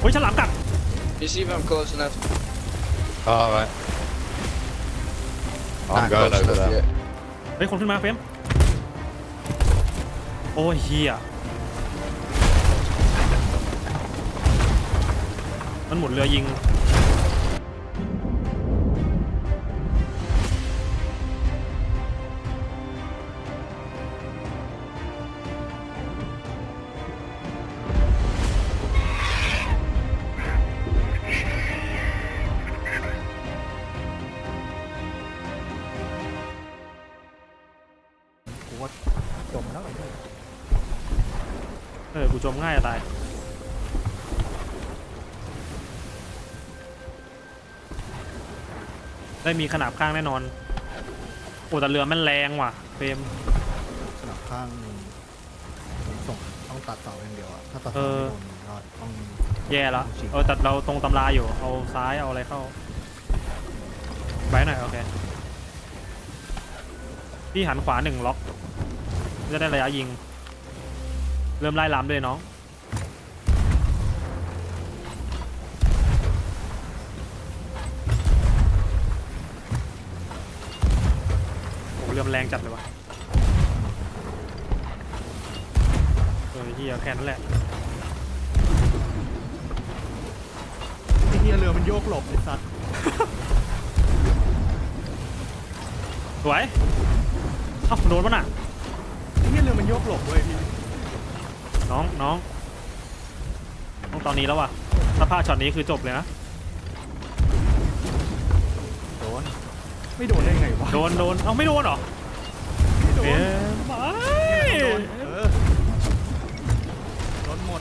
เฮ้ยฉลามกัด You see if I'm close enough? All right. I'm Not going close over enough there. yet. เฮ้ยคนขึ้นมาเฟรมโอ้ยเฮียมันหมุนเรือยิง ว่าจมแล้วไอ้เนี่ยเออ กูจมง่ายจะตาย ได้มีขนาบข้างแน่นอน โอ้แต่เรือมันแรงว่ะเฟรมสนับข้างผมส่งต้องตัดเสาอย่างเดียวอะถ้าตัดเอเสาอไม่โดนก็ต้องแย่แล้วเออแต่เราตรงตำราอยู่ เอาซ้ายเอาอะไรเข้าไว้หน่อย โอเค พี่หันขวาหนึ่งล็อก จะได้ระยะยิง เริ่มไล่ลำเลยน้อง โอ้เรือมนแรงจัดเลยวะเออที่แค่นั้นแหละไอ้เฮียเรือมันโยกหลบไอ้สัตว์สวยเอ้าโดนปะน่ะไอ้ เฮียเรือมันโยกหลบเว้ยพี่น้องน้องต้องตอนนี้แล้วว่ะถ้าพลาดช็อตนี้คือจบเลยนะ โดน ไม่โดนได้ไงวะโดนโดน เอ้าไม่โดนเหรอไม่โดนเอ๊ะไม่โดนเออโดนหมด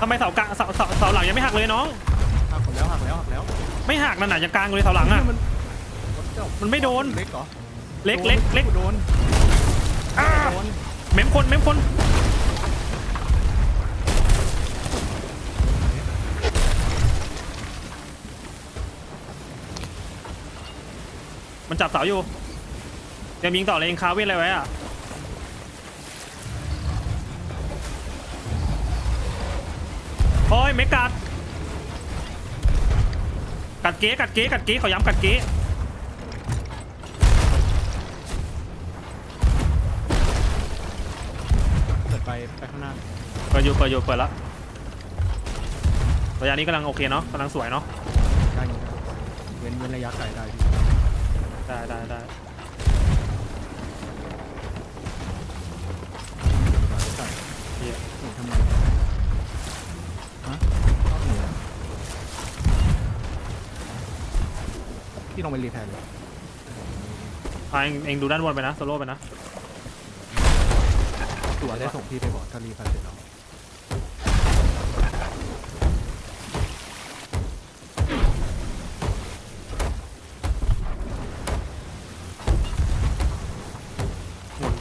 ทำไมเสากะเสาเสาเสาหลังยังไม่หักเลยน้อง หักหมดแล้วหักแล้วหักแล้วไม่หักนั่นน่ะยังกลางอยู่เลยเสาหลังอะ มันมันไม่โดน เล็กเหรอเล็กเล็กเล็ก โดน อ่าเม้มคนเม้มคนมันจับเสาอยู่เตรียมยิงต่อเลยเองคาเว่นอะไรไว้อะโอ้ยเมกัดกัดเก๊กัดเก๊กัดเก๊เขาย้ำกัดเก๊ ปิดอยู่เปิดอยู่เปิดละระยะนี้กำลังโอเคเนาะกำลังสวยเนาะได้อยู่นะเว้นเว้นระยะไกลได้พี่ได้ได้ได้ใช่เหี้ยหนูทำไมฮะชอบหนูอะพี่ลงไปรีแพร์เลยอะเองเองดูด้านบนไปนะโซโล่ไปนะ ตัวได้ส่งพี่ไปบอกถ้ารีแพร์เสร็จแล้ว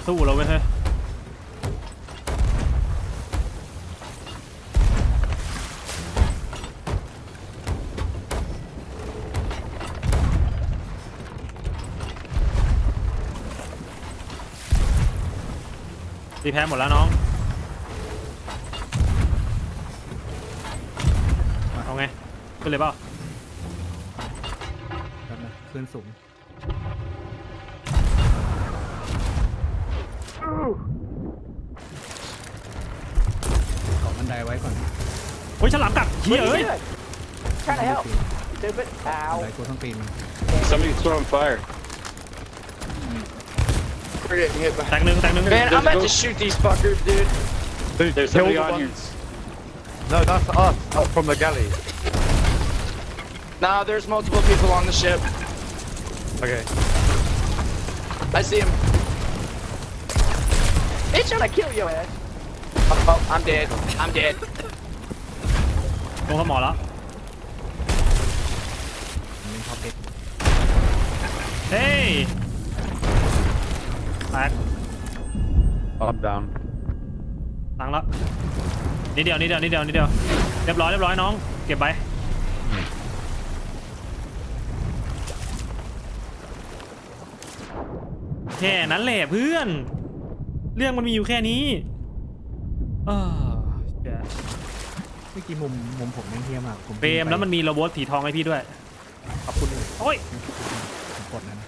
สู้แล้วเว้ยเฮ้ยตีแพ้หมดแล้วน้อง เอาไง ขึ้นเลยเปล่าแป๊บนะขึ้นสูง ฮ้ยฉลามกัดเฮียเอ้ย Trying to help. บั Stupid. น Ow. ไดกูต้องปีนมัน Somebody throwing fire. We're getting hit by. แตกหนึ่งแตกหนึ่ง Man, I'm about to shoot these fuckers, dude. Dude, There's kill somebody the on ones. No, that's us. Up from the galley. Nah, there's multiple people on the ship. Okay. I see him. It's trying to kill your ass. Oh, oh, I'm dead. I'm dead. ลงสมอแล้วมันเป็นท็อปเด็กเฮ้ยแตก I'm down. ตังแล้วนิดเดียวนิดเดียวนิดเดียวนิดเดียวเรียบร้อยเรียบร้อยน้อง เก็บไปแค่นั้นแหละเพื่อน เรื่องมันมีอยู่แค่นี้เออ เดี๋ยวเมื่อกี้มุมมุมผมไม่งเฮี้ยมากผมเฟรมแล้วมันมีโรบอทสีทองให้พี่ด้วย ขอบคุณโอ้ยผมกดแล้วนะ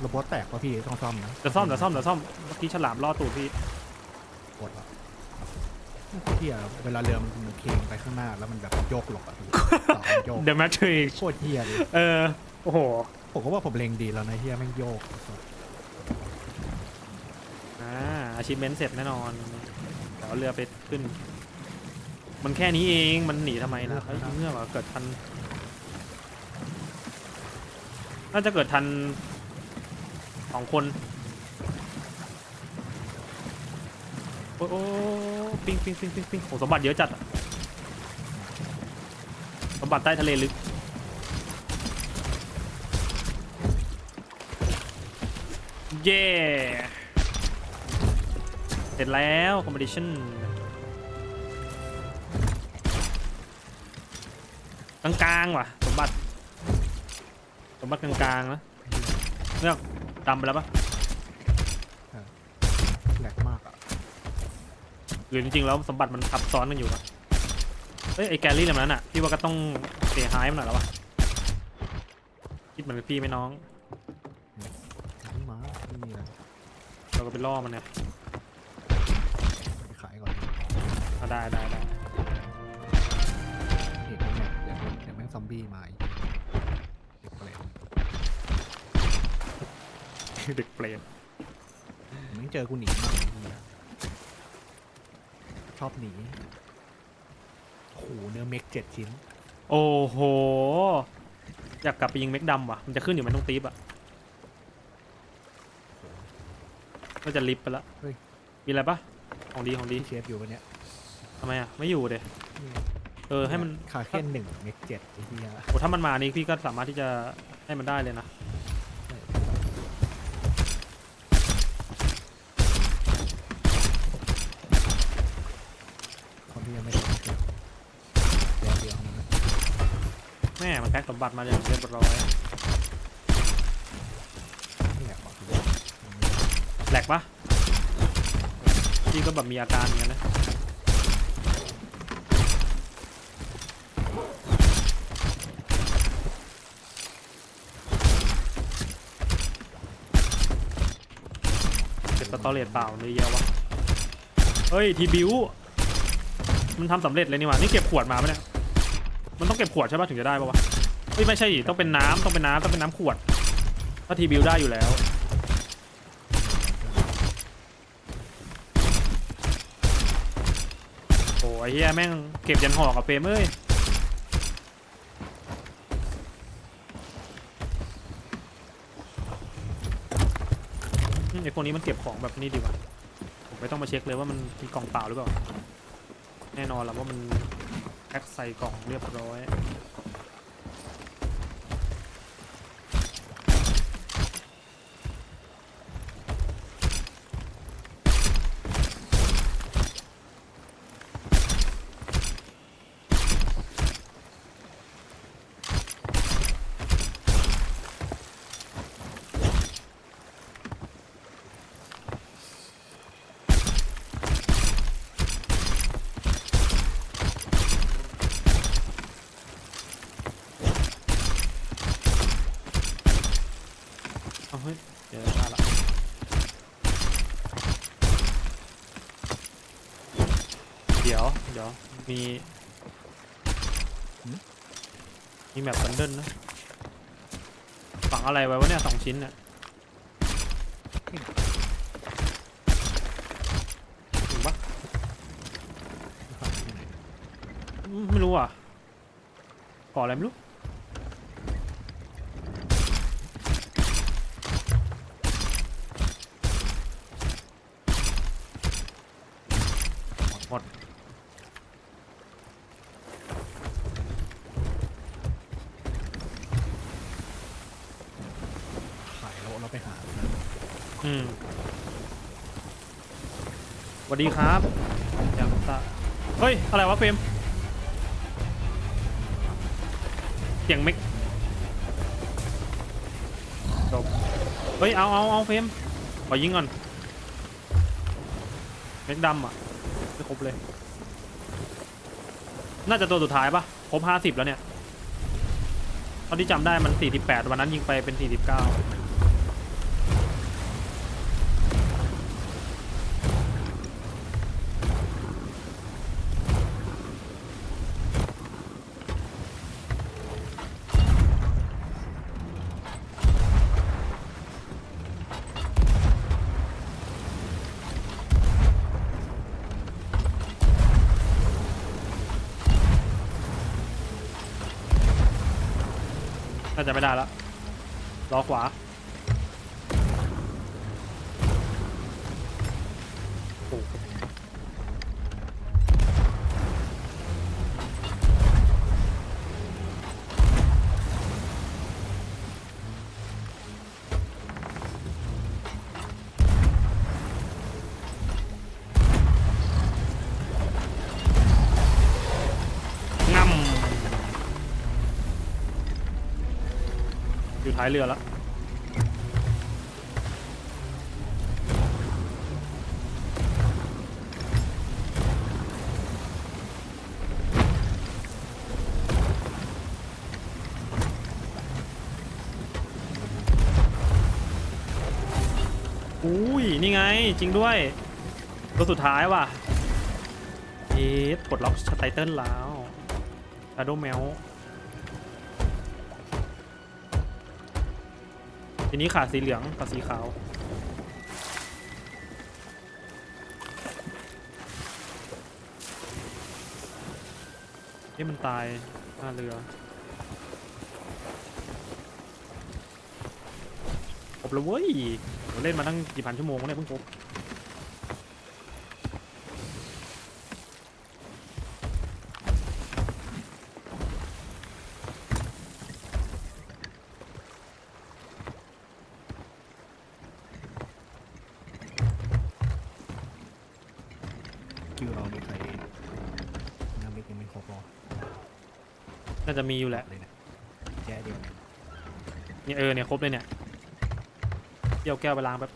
โรบอทแตกป่ะพี่ต้องซ่อมนะเดี๋ยวซ่อมเดี๋ยวซ่อมเดี๋ยวซ่อมเมื่อกี้ฉลามล่อตูดพี่กดแล้วพี่อะเวลาเรือมันมันเคงไปข้างหน้าแล้วมันแบบโยกหลบอะพี่เสามันโยก The Matrix โคตรเฮี้ยเลยเออโอ้โหผมก็ว่าผมเล็งดีแล้วนะเฮี้ยแม่งโยกอ่าอาชีพเมนเสร็จแน่นอนเดี๋ยวเอาเรือไปขึ้น มันแค่นี้เองมันหนีทำไมล่ะเฮ้ยเงื่อว่าเกิดทัน น่าจะเกิดทันสองคนโอ้โอ้ปิงปิงปิงปิงปิงโอ้สมบัติเยอะจัดอะสมบัติใต้ทะเลลึกเย้เสร็จแล้วคอม p พ t ชั่น กลางๆว่ะ สมบัติ สมบัติกลางๆนะเลือกดำไปแล้วปะแหลกมากอะหรือจริงๆแล้วสมบัติมันทับซ้อนกันอยู่ปะเอ้ยไอแกลลี่แบบนั้นอะพี่ว่าก็ต้องเสียหายมันหน่อยแล้ววะคิดเหมือนกับพี่ไหมน้องขึ้นมาไม่มีอะไรเราก็ไปล่อมันเนี่ยไปขายก่อนเอาได้ได้ได้ บี้มาอีกเด็กเปรตเด็กเปรตผมยังเจอกูหนีมากเหี้ยชอบหนีโอ้โหเนื้อเม็กเจ็ดชิ้น โอ้โห อยากกลับไปยิงเม็กดำว่ะ มันจะขึ้นอยู่ไหมันต้องตีบอะก็จะลิฟต์ไปละเฮ้ย มีอะไรปะของดีของดี ที่เชฟอยู่วันเนี้ยทำไมอะ ไม่อยู่เดย เออให้มันคาเคนหนึ่งเม็กเจ็ดไอ้เหี้ยโอ้ถ้ามันมานี่พี่ก็สามารถที่จะให้มันได้เลยนะคนที่ยังไม่ได้เก็บเดี๋ยวเดียวนะแม่มันแพ็คสมบัติมาอย่างเรียบร้อยนี่แหละบอกแหลกปะพี่ก็แบบมีอาการเหมือนกันนะ เก็บส ตอเรจเปล่าเลยเยอะวะเฮ้ยทีบิวมันทำสำเร็จเลยนี่หว่านี่เก็บขวดมาไหมเนี่ยมันต้องเก็บขวดใช่ปะถึงจะได้ปะวะเฮ้ยไม่ใช่ต้องเป็นน้ำต้องเป็นน้ำต้องเป็นน้ำขวดถ้าทีบิวได้อยู่แล้วโอ้ยเฮียแม่งเก็บยันห่อกับเฟมเอ้ย อืมไอ พวกนี้มันเก็บของแบบนี้ดีกว่า ผมไม่ต้องมาเช็คเลยว่ามันมีกล่องเปล่าหรือเปล่า แน่นอนแหละว่ามันแพ็คใส่กล่องเรียบร้อย เอาเฮ้ยเดี๋ยวมาละ เดี๋ยวเดี๋ยว มีมีแมปบันเดิลนะฝังอะไรไว้วะเนี่ยสองชิ้นเนี่ยถึงปะอืมไม่รู้อะก่ออะไรไม่รู้ ดีครับอยางตะเฮ้ย อะไรวะเฟรมเสียงเม่จบเฮ้ย เอาเอาเอาเฟรมขอยิงก่อนเม็กดำอะ ไม่ครบเลย น่าจะตัวสุดท้ายปะครบห้าสิบแล้วเนี่ย เท่าที่จำได้มันสี่สิบแปดวันนั้นยิงไปเป็นสี่สิบเก้า น่าจะไม่ได้แล้วล้อขวา ท้ายเรือแล้วอุ้ย นี่ไง จริงด้วยตัวสุดท้ายว่ะ เอ๊ะปลดล็อกไตเติ้ลแล้วชาโดแมว ทีนี้ขาดสีเหลืองกับสีขาว นี่มันตายหน้าเรือครบแล้วเว้ยเราเล่นมาตั้งกี่พันชั่วโมงแล้วเนี่ยเพิ่งครบ คิวเรามีใครน้ำมิกยังไม่ครบหรอ น่าจะมีอยู่แหละเลยนะแย่เดียวเนี่ยเออเนี่ยครบเลยเนี่ยเดี๋ยวแก้วไปล้างแป๊บ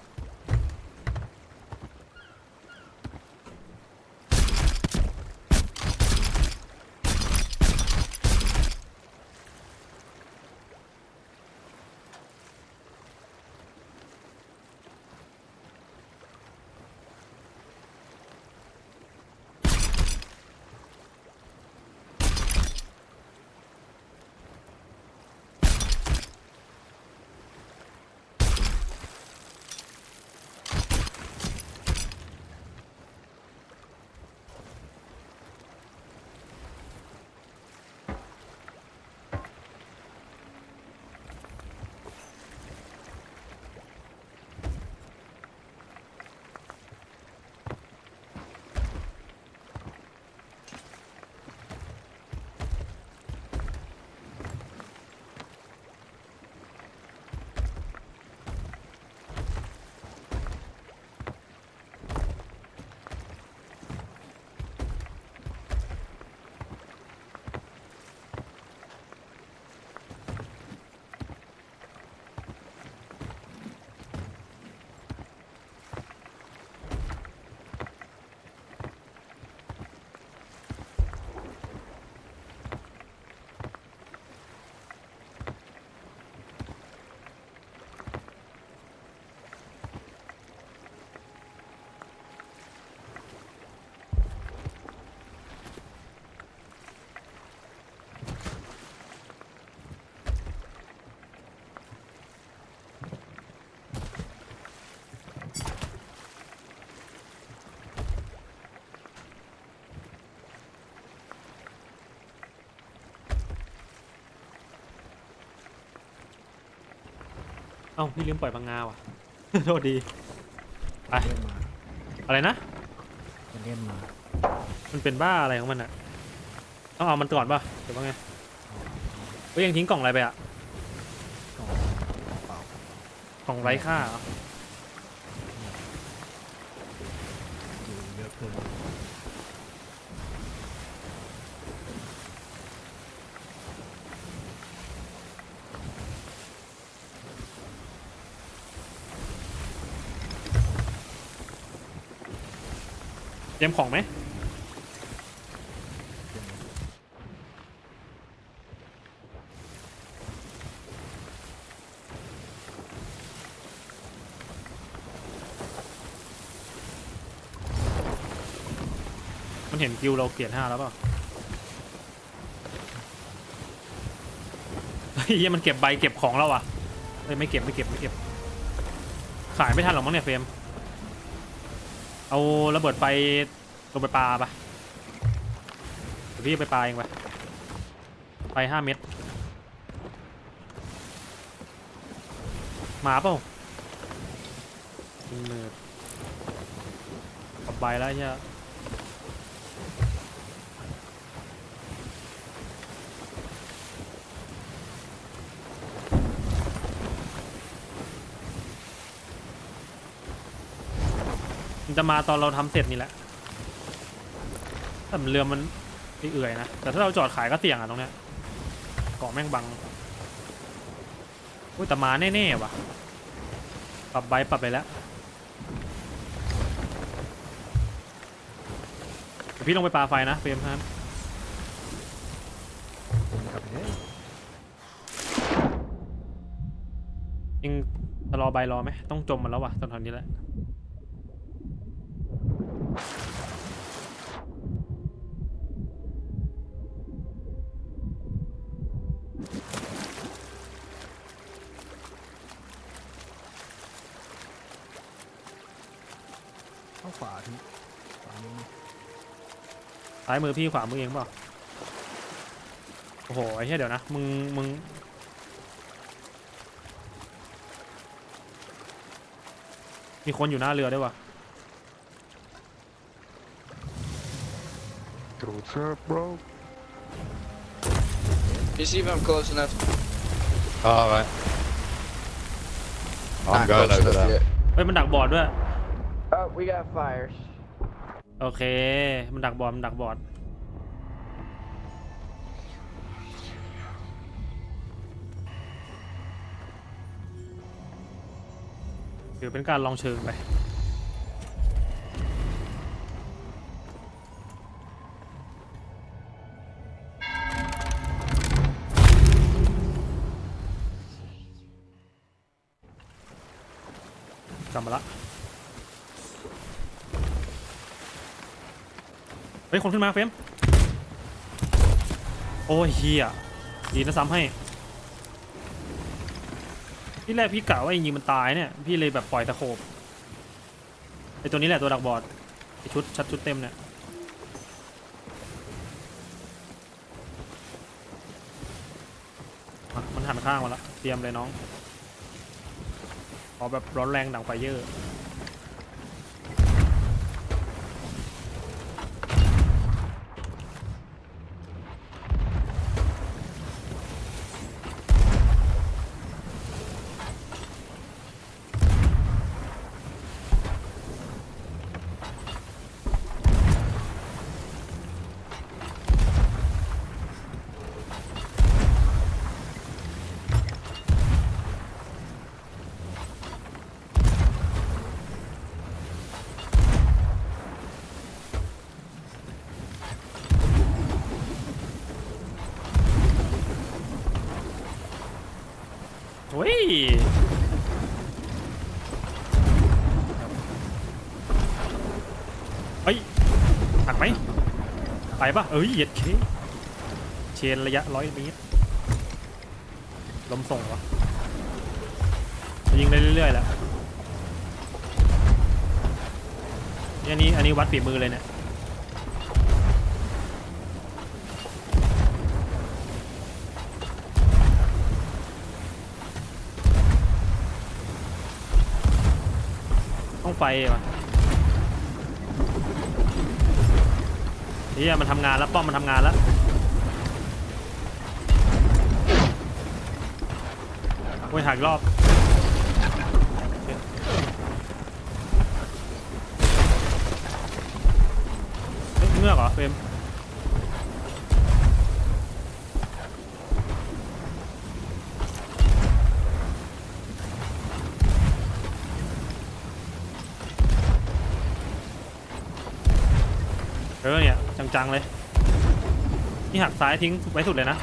เอ้าพี่ลืมปล่อยบางงาว่ะ โทษดี ไป เล่นมาอะไรนะจะเล่นมามันเป็นบ้าอะไรของมันอะต้องเอามันก่อนป่ะหรือว่าไงเฮ้ยยังทิ้งกล่องอะไรไปอะก็เปล่ากล่องไร้ค่าเหรอียมของไหมมันเห็นกิวเราเกียรห้าแล้วป่ะเฮ้ยมันเก็บใบเก็บของเราอะเฮ้ยไม่เก็บไม่เก็บไม่เก็บ ขายไม่ทันหรอกมั้งเนี่ยเฟรม เอาระเบิดไฟลงไปปลาปะเดี๋ยวพี่ไปปลาเองไปไปห้าเม็ดหมาเปล่ามืดกับใบแล้วใช่ยมั จะมาตอนเราทำเสร็จนี่แหละแต่เรือมันเอื่อยนะ แต่ถ้าเราจอดขายก็เสี่ยงอะตรงเนี้ยเกาะแม่งบังอุ้ยแต่มาแน่ๆว่ะ ปรับใบปรับไปแล้วพี่ลงไปปาไฟนะเฟรมครับยเองรอใบรอไหมต้องจมมันแล้วว่ะตอนนี้แหละ เข้าขวาทีขวานี้ ซ้ายมือพี่ขวามือเองเปล่าโอ้โหไอ้เหี้ยเดี๋ยวนะ มึง มึง มีคนอยู่หน้าเรือด้วยว่ะ What's up, bro? You see if I'm close enough? Alright. I'm Not going close over enough there. yet. เฮ้ย มันดักบอร์ดด้วย Oh, we got fires. โอเค มันดักบอดมันดักบอดถือเป็นการลองเชิงไป กลับมาละ เฮ้ยคนขึ้นมาเฟรมโอ้ยเฮียดีนะซ้ำให้ ที่แรกพี่กะว่าจริงมันตายเนี่ย พี่เลยแบบปล่อยตะโขบไอตัวนี้แหละตัวดักบอดไอชุดชัดชุดเต็มเนี่ยมันหันข้างมาละเตรียมเลยน้องขอแบบร้อนแรงดังไฟเยอร์ เฮ้ยเฮ้ยหักไหมไปปะเอ้ยเหยียดเคเชนระยะร้อยเมตรลมส่งวะยิงได้เรื่อยๆแหละนี่อันนี้อันนี้วัดฝีมือเลยเนี่ย ไฟวะเฮียมันทำงานแล้วป้อมมันทำงานแล้วโอ้ยหักรอบเฮ้ยเงือกเหรอเฟมเออเนี่ย จังเลย นี่หักซ้ายทิ้งไว้สุดเลยนะ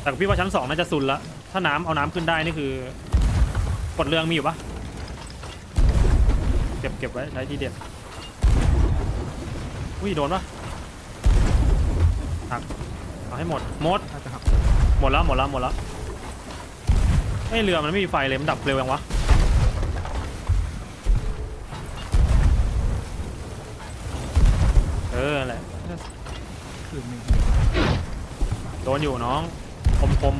เแต่พี่ว่าชั้นสองน่าจะซุนละถ้าน้ำเอาน้ำขึ้นได้นี่คือกดเรืองมีอยู่ปะเก็บเก็บไว้ใช้ที่เด็ดอุ้ยโดนปะหักเอาให้หมดหมดน่าจะหักหมดแล้วหมดแล้วหมดแล้วไอยเรือมันไม่มีไฟเลยมันดับเร็วยังวะเออนั่นแหละคืนหนึงโดนอยู่น้อง คมคม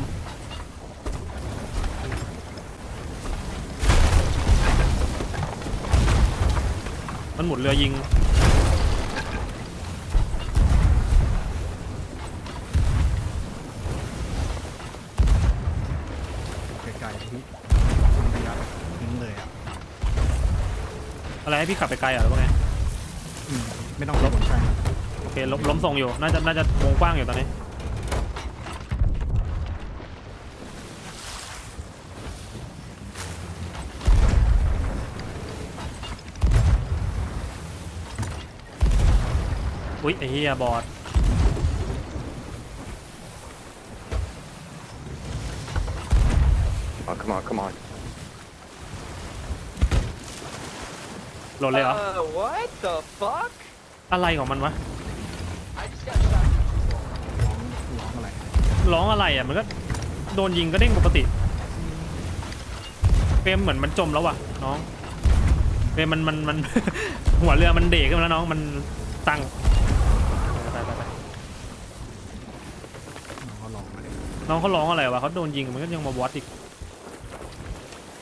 มันหมุนเรือยิง ไกลๆที่ระยะทิ้งเลยอะอะไรให้พี่ขับไปไกลเหรอหรือว่าไงอืมไม่ต้องรบกวนใช่โอเคล้มล้มส่งอยู่ น่าจะน่าจะวงกว้างอยู่ตอนนี้ อุ๊ยไอ้เหี้ยบอด Oh, come on, come on. หล่นเลยเหรอ Uh, what the fuck? อะไรของมันวะ I just got shot. ร้องร้องอะไรร้องอะไรอะ มันก็โดนยิงก็เด้งปกติเฟรมเหมือนมันจมแล้วว่ะน้องเฟรมมันมันมัน หัวเรือมันเดกขึ้นมาแล้วน้องมันตั้งไปไปไป น้องเลยน้องเขาร้องอะไรวะเขาโดนยิงมันก็ยังมาวัดอีก